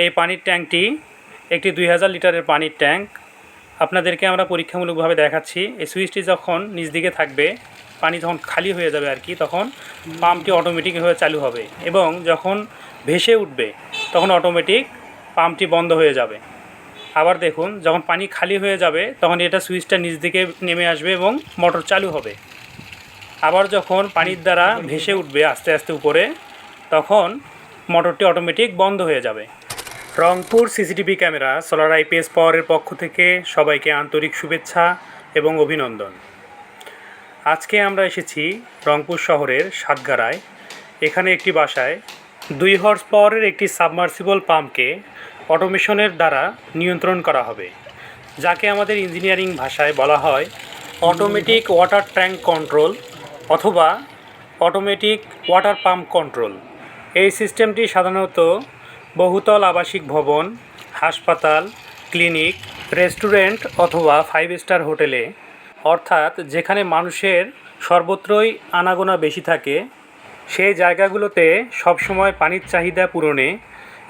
এই পানির ট্যাঙ্কটি একটি দুই হাজার লিটারের পানির ট্যাঙ্ক। আপনাদেরকে আমরা পরীক্ষামূলকভাবে দেখাচ্ছি। এই সুইচটি যখন নিচ দিকে থাকবে, পানি যখন খালি হয়ে যাবে আর কি, তখন পাম্পটি অটোমেটিকভাবে চালু হবে এবং যখন ভেসে উঠবে, তখন অটোমেটিক পাম্পটি বন্ধ হয়ে যাবে। আবার দেখুন, যখন পানি খালি হয়ে যাবে, তখন এটা সুইচটা নিচ দিকে নেমে আসবে এবং মোটর চালু হবে। আবার যখন পানির দ্বারা ভেসে উঠবে আস্তে আস্তে উপরে, তখন মোটরটি অটোমেটিক বন্ধ হয়ে যাবে। Rangpur CCTV camera solar IPS পাওয়ারের পক্ষ থেকে সবাইকে আন্তরিক শুভেচ্ছা এবং অভিনন্দন। আজকে আমরা এসেছি রংপুর শহরের সাতগাড়ায়। এখানে একটি বাসায় দুই হর্স পাওয়ারের একটি সাবমার্সিবল পাম্পকে অটোমেশনের দ্বারা নিয়ন্ত্রণ করা হবে, যাকে আমাদের ইঞ্জিনিয়ারিং ভাষায় বলা হয় অটোমেটিক ওয়াটার ট্যাঙ্ক কন্ট্রোল অথবা অটোমেটিক ওয়াটার পাম্প কন্ট্রোল এই সিস্টেমটি সাধারণত বহুতল আবাসিক ভবন, হাসপাতাল, ক্লিনিক, রেস্টুরেন্ট অথবা ফাইভ স্টার হোটেলে। অর্থাৎ যেখানে মানুষের সর্বত্রই আনাগোনা বেশি থাকে, সেই জায়গাগুলোতে সবসময় পানির চাহিদা পূরণে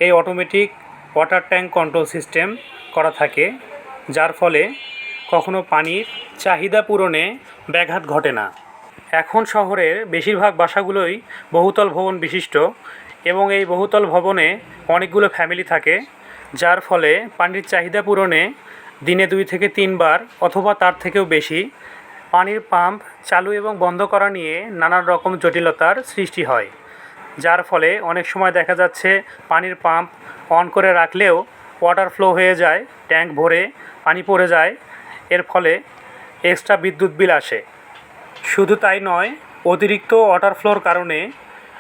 এই automatic water tank control system করা থাকে, যার ফলে কখনো পানির চাহিদা পূরণে ব্যাঘাত ঘটে না। এখন শহরের বেশিরভাগ বাসাগুলোই বহুতল ভবন বিশিষ্ট এবং এই বহুতল ভবনে অনেকগুলো ফ্যামিলি থাকে, যার ফলে পানির চাহিদা পূরণে দিনে দুই থেকে তিনবার অথবা তার থেকেও বেশি পানির পাম্প চালু এবং বন্ধ করা নিয়ে নানান রকম জটিলতার সৃষ্টি হয়, যার ফলে অনেক সময় দেখা যাচ্ছে পানির পাম্প অন করে রাখলেও ওয়াটার ফ্লো হয়ে যায়, ট্যাঙ্ক ভরে পানি পড়ে যায়, এর ফলে এক্সট্রা বিদ্যুৎ বিল আসে। শুধু তাই নয়, অতিরিক্ত ওয়াটার ফ্লোর কারণে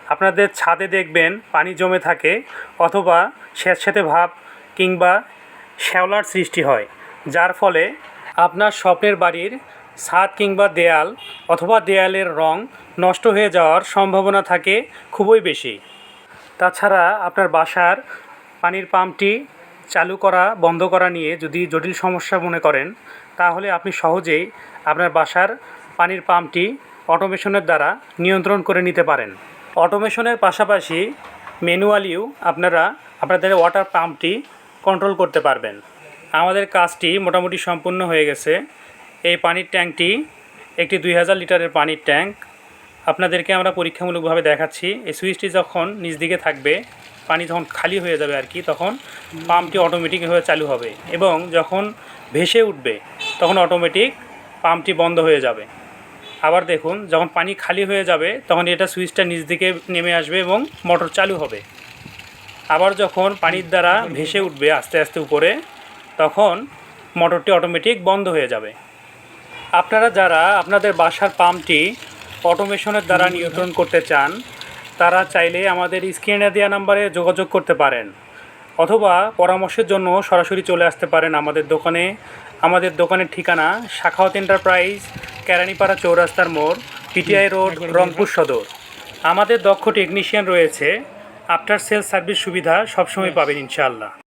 আপনাদের ছাদে দেখবেন পানি জমে থাকে অথবা স্যাঁতস্যাঁতে ভাব কিংবা শ্যাওলার সৃষ্টি হয়, যার ফলে আপনার স্বপ্নের বাড়ির ছাদ কিংবা দেয়াল অথবা দেয়ালের রং নষ্ট হয়ে যাওয়ার সম্ভাবনা থাকে খুবই বেশি। তাছাড়া আপনার বাসার পানির পাম্পটি চালু করা, বন্ধ করা নিয়ে যদি জটিল সমস্যা মনে করেন, তাহলে আপনি সহজেই আপনার বাসার পানির পাম্পটি অটোমেশনের দ্বারা নিয়ন্ত্রণ করে নিতে পারেন। অটোমেশনের পাশাপাশি ম্যানুয়ালিও আপনারা আপনাদের ওয়াটার পাম্পটি কন্ট্রোল করতে পারবেন। আমাদের কাজটি মোটামুটি সম্পূর্ণ হয়ে গেছে। এই পানির ট্যাঙ্কটি একটি দুই হাজার লিটারের পানির ট্যাঙ্ক। আপনাদেরকে আমরা পরীক্ষামূলকভাবে দেখাচ্ছি। এই সুইচটি যখন নিজ দিকে থাকবে, পানি যখন খালি হয়ে যাবে আর কি, তখন পাম্পটি অটোমেটিকভাবে চালু হবে এবং যখন ভেসে উঠবে, তখন অটোমেটিক পাম্পটি বন্ধ হয়ে যাবে। আবার দেখুন, যখন পানি খালি হয়ে যাবে, তখন এটা সুইচটা নিচ দিকে নেমে আসবে এবং মোটর চালু হবে। আবার যখন পানির দ্বারা ভেসে উঠবে আস্তে আস্তে উপরে, তখন মোটরটি অটোমেটিক বন্ধ হয়ে যাবে। আপনারা যারা আপনাদের বাসার পাম্পটি অটোমেশনের দ্বারা নিয়ন্ত্রণ করতে চান, তারা চাইলে আমাদের স্ক্রিনে দেওয়া নাম্বারে যোগাযোগ করতে পারেন, অথবা পরামর্শের জন্য সরাসরি চলে আসতে পারেন আমাদের দোকানে। আমাদের দোকানের ঠিকানা শাখাওয়াত এন্টারপ্রাইজ কেরানীপাড়া চৌরাস্তার মোড় পিটিআই রোড রংপুর সদর। আমাদের দক্ষ টেকনিশিয়ান রয়েছে। আফটার সেল সার্ভিস সুবিধা সবসময় পাবেন ইনশাআল্লাহ।